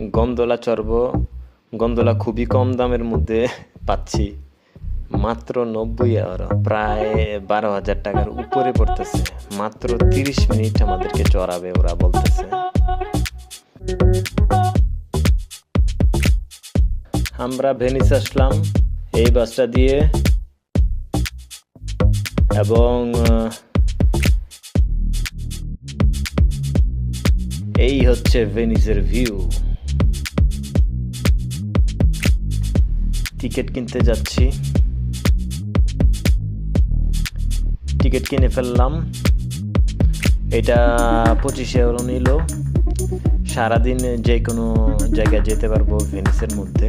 গন্ধলা চর্ব, গন্ধলা খুবই কম দামের মধ্যে পাচ্ছি। মাত্র নব্বই এগারো প্রায় বারো হাজার টাকার উপরে পড়তেছে। মাত্র তিরিশ মিনিট আমাদেরকে চড়াবে, ওরা বলতেছে। আমরা ভেনিস আসলাম, এই বাসটা দিয়ে। এবং এই হচ্ছে ভেনিসের ভিউ টিকিট কিনতে যাচ্ছি। টিকিট কিনে ফেললাম। এটা পঁচিশ ইউরো নিল। সারাদিন যে কোনো জায়গায় যেতে পারব ভেনিসের মধ্যে।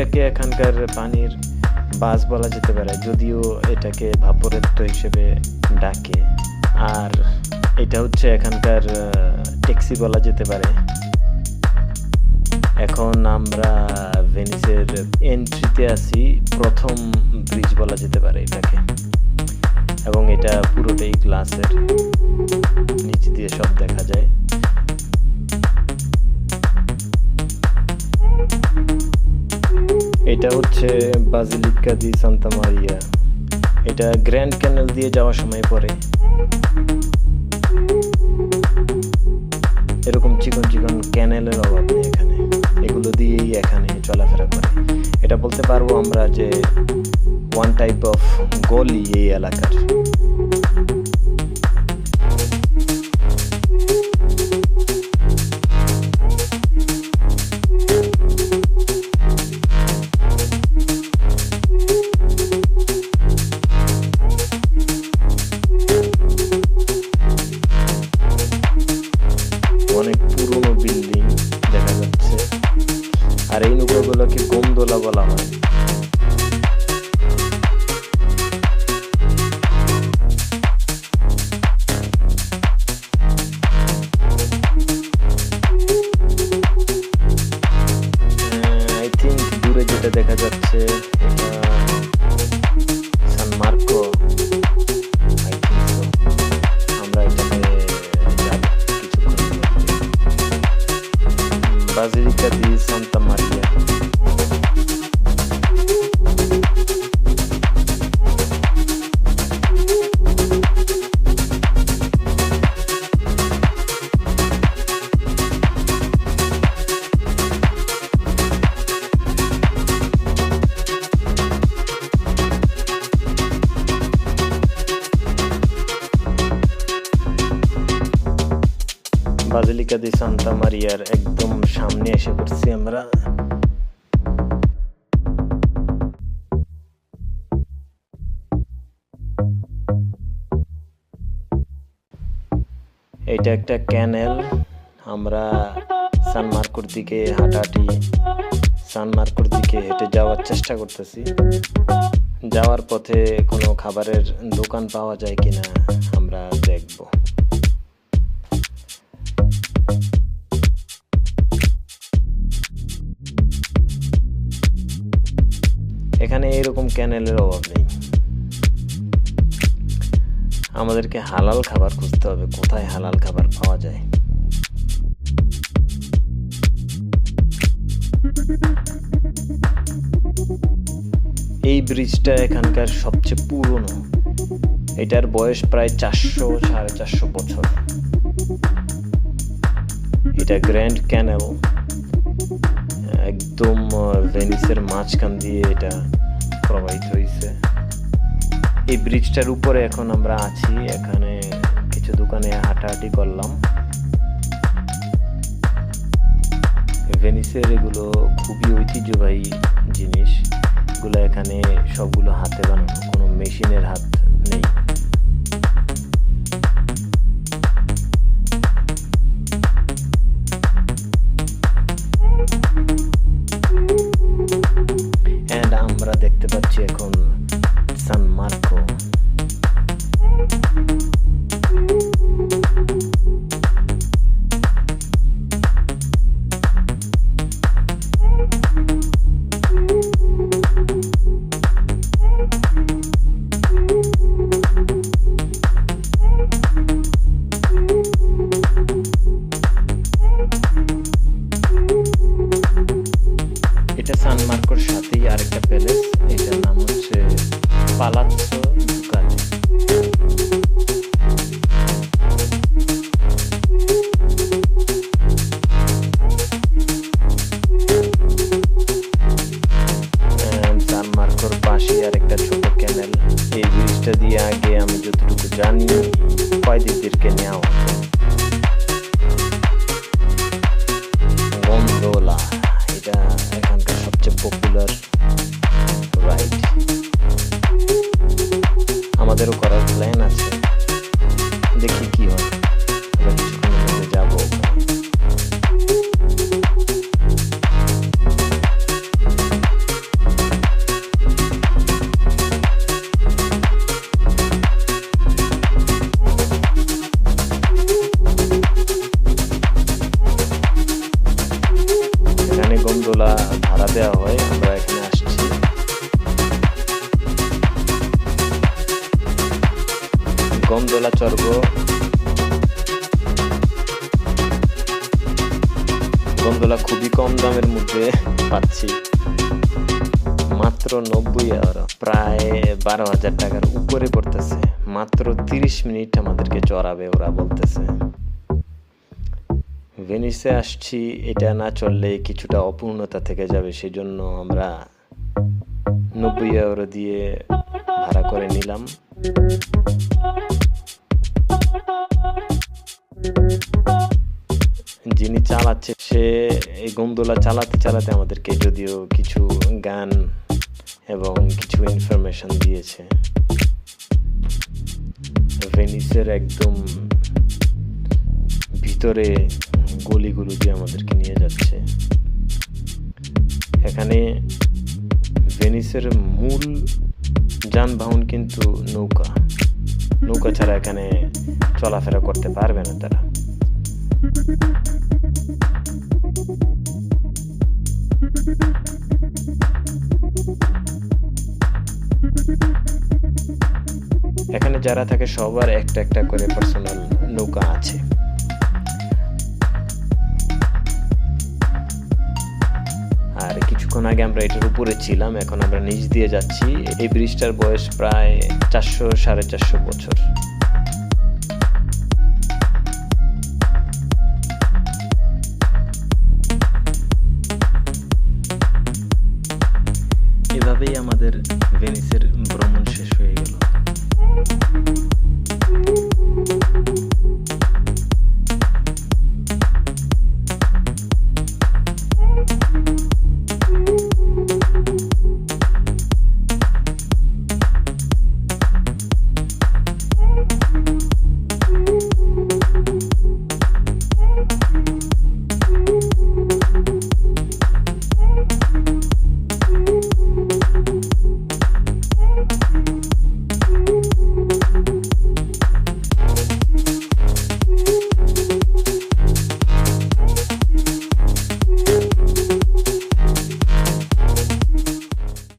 এটাকে এখানকার পানির বাস বলা যেতে পারে, যদিও এটাকে ভাপরেত্ত হিসেবে ডাকে। আর এটা হচ্ছে এখানকার ট্যাক্সি বলা যেতে পারে। এখন আমরা ভেনিসের এন্ট্রিতে আছি, প্রথম ব্রিজ বলা যেতে পারে এটাকে। এবং এটা পুরোটাই গ্লাসের নিচ দিয়ে সব দেখা যায়। এটা হচ্ছে বাজিলিকা দি সান্তা মারিয়া। এটা গ্র্যান্ড ক্যানেল দিয়ে যাওয়ার সময় পরে এরকম চিকন চিকন ক্যানেলের অভাব নেই এখানে। এগুলো দিয়েই এখানে চলাফেরা করে। এটা বলতে পারব আমরা যে ওয়ান টাইপ অফ গলি এই এলাকার। বলা হয়। যেটা দেখা যাচ্ছে মারিয়া। বাজিলিকা দি সান্তা মারিয়ার একদম সামনে এসে পড়ছি আমরা। এটা একটা ক্যানেল। আমরা সানমার্কোর দিকে হাঁটাহাঁটি সানমার্কোর দিকে হেঁটে যাওয়ার চেষ্টা করতেছি। যাওয়ার পথে কোনো খাবারের দোকান পাওয়া যায় কিনা আমরা দেখব। এখানে এরকম ক্যানেলের অভাব নেই। আমাদেরকে হালাল খাবার খুঁজতে হবে, কোথায় হালাল খাবার পাওয়া যায়? এই ব্রিজটা এখানকার সবচেয়ে পুরনো। এটার বয়স প্রায় চারশো, সাড়ে চারশো বছর। এটা গ্র্যান্ড ক্যানেল। একদম ভেনিসের মাঝখান দিয়ে এটা প্রবাহিত হয়েছে এই ব্রিজটার উপরে এখন আমরা আছি। এখানে কিছু দোকানে হাঁটাহাঁটি করলাম। ভেনিসের এগুলো খুবই ঐতিহ্যবাহী জিনিস। এগুলো এখানে সবগুলো হাতে বানানো, কোনো মেশিনের হাত নেই। such a popular ride আমাদেরও করার প্ল্যান আছে। দেখি কি হয়। গন্ডোলা চড়ব গন্ডোলা খুবই কম দামের মধ্যে পাচ্ছি মাত্র নব্বই এগারো প্রায় বারো হাজার টাকার উপরে পড়তেছে মাত্র তিরিশ মিনিট আমাদেরকে চড়াবে ওরা বলতেছে ভেনিসে আসছি এটা না চললে কিছুটা অপূর্ণতা থেকে যাবে সেজন্য আমরা নব্বই ইউরো দিয়ে ভাড়া করে নিলাম চালাচ্ছে, সে এই গন্ডোলা চালাতে চালাতে আমাদেরকে যদিও কিছু গান এবং কিছু ইনফরমেশন দিয়েছে। ভেনিসের একদম ভিতরে গলিগুলো দিয়ে আমাদেরকে নিয়ে যাচ্ছে। এখানে ভেনিসের মূল যানবাহন কিন্তু নৌকা। নৌকা ছাড়া এখানে চলাফেরা করতে পারবে না তারা। যারা থাকে, সবার একটা একটা করে পার্সোনাল নৌকা আছে। আর কিছুক্ষণ আগে আমরা এটার উপরে ছিলাম, এখন আমরা নিচ দিয়ে যাচ্ছি। এই ব্রিজটার বয়স প্রায় চারশো, সাড়ে চারশো বছর। এভাবেই আমাদের ভেনিসের